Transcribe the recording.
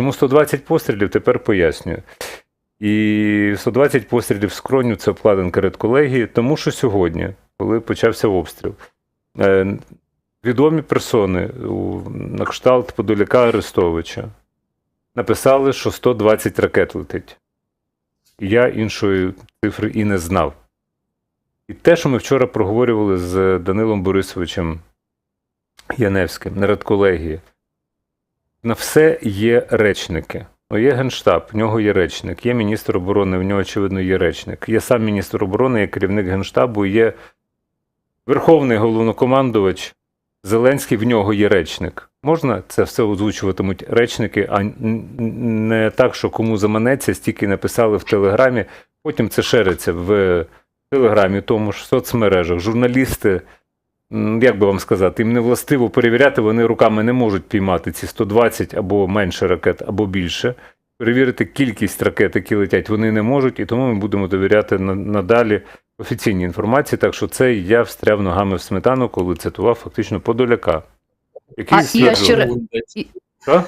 Чому 120 пострілів, тепер пояснюю. І 120 пострілів скроню це обкладинка редколегії, тому що сьогодні, коли почався обстріл, е, відомі персони на кшталт Подоляка Арестовича написали, що 120 ракет летить. Я іншої цифри і не знав. І те, що ми вчора проговорювали з Данилом Борисовичем Яневським на редколегії, на все є речники. Ну, є Генштаб, в нього є речник, є міністр оборони, в нього, очевидно, є речник. Є сам міністр оборони, є керівник Генштабу, є Верховний головнокомандувач Зеленський, в нього є речник. Можна це все озвучуватимуть речники, а не так, що кому заманеться, стільки написали в Телеграмі, потім це шериться в Телеграмі, тому ж в соцмережах. Журналісти, як би вам сказати, їм не властиво перевіряти, вони руками не можуть піймати ці 120 або менше ракет, або більше. Перевірити кількість ракет, які летять, вони не можуть, і тому ми будемо довіряти надалі офіційній інформації. Так що це я встряв ногами в сметану, коли цитував фактично Подоляка. Який А, і я ще Що?